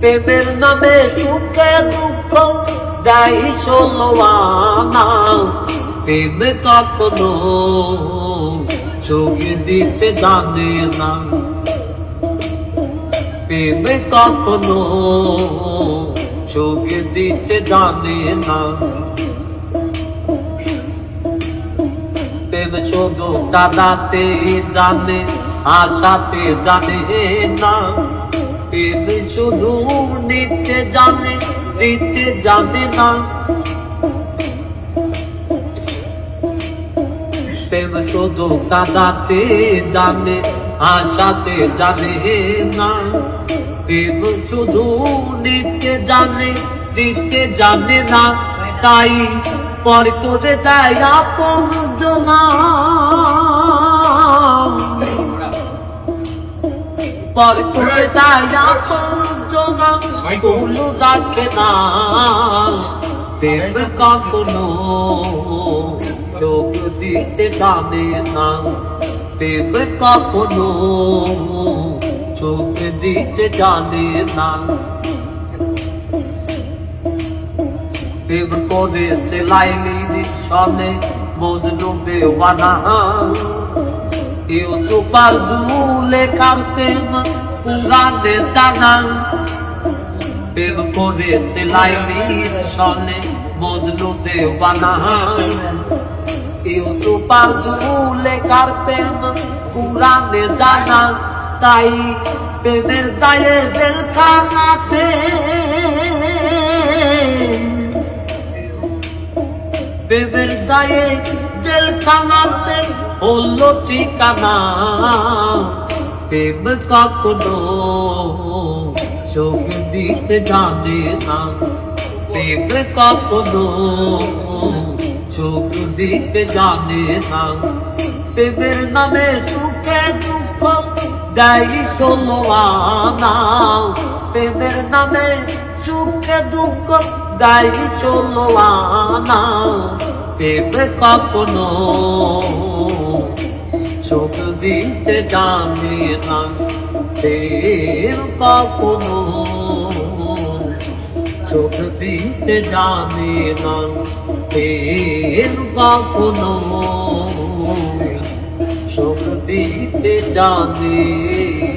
প্রেমের নামে সুখে দুঃখ যাই চলো আনা। প্রেম কখনো ছবি দিতে জানে না। প্রেম কখনো ছবি দিতে জানে না। প্রেম শুধু দাদাতে জানে, আশাতে জানে না। প্রেম শুধু নিতে জানে, দিতে জানে না। প্রেম শুধু কাদাতে জানে, আশাতে জানে না। প্রেম শুধু নিতে জানে, দিতে জানে না। তাই পর করে দেয় আপন করে দেয় আপন জনা। কোনো রাখে না। প্রেম কখনো চোখ দিতে জানে না। প্রেম কখনো চোখ দিতে জানে না। প্রেম করে সেলাইনি সনে মজনু দেওয়ানা ইউসুফার জুলে কাম্পেন পুরানে জানা প্রেম করে সেলাইনি সনে, মজনু দেওয়ানা ইউসুফার জুলে কাম্পেন পুরানে জানা তাই প্রেমের দায়ে জেলখানাতে। প্রেমের দায়ে জেলখানাতে হলো ঠিকানা প্রেম কখনো চোখ দিতে জানে না প্রেম কখনো চোখ দিতে জানে না প্রেমের নামে সুখে দুঃখ গাই চলো আনা প্রেমের নামে সুখে দুঃখ গাই চলো আনা প্রেম কখনো চোখ দিতে জানে না। প্রেম কখনো চোখ দিতে জানে না। প্রেম কখনো চোখ দিতে জানে।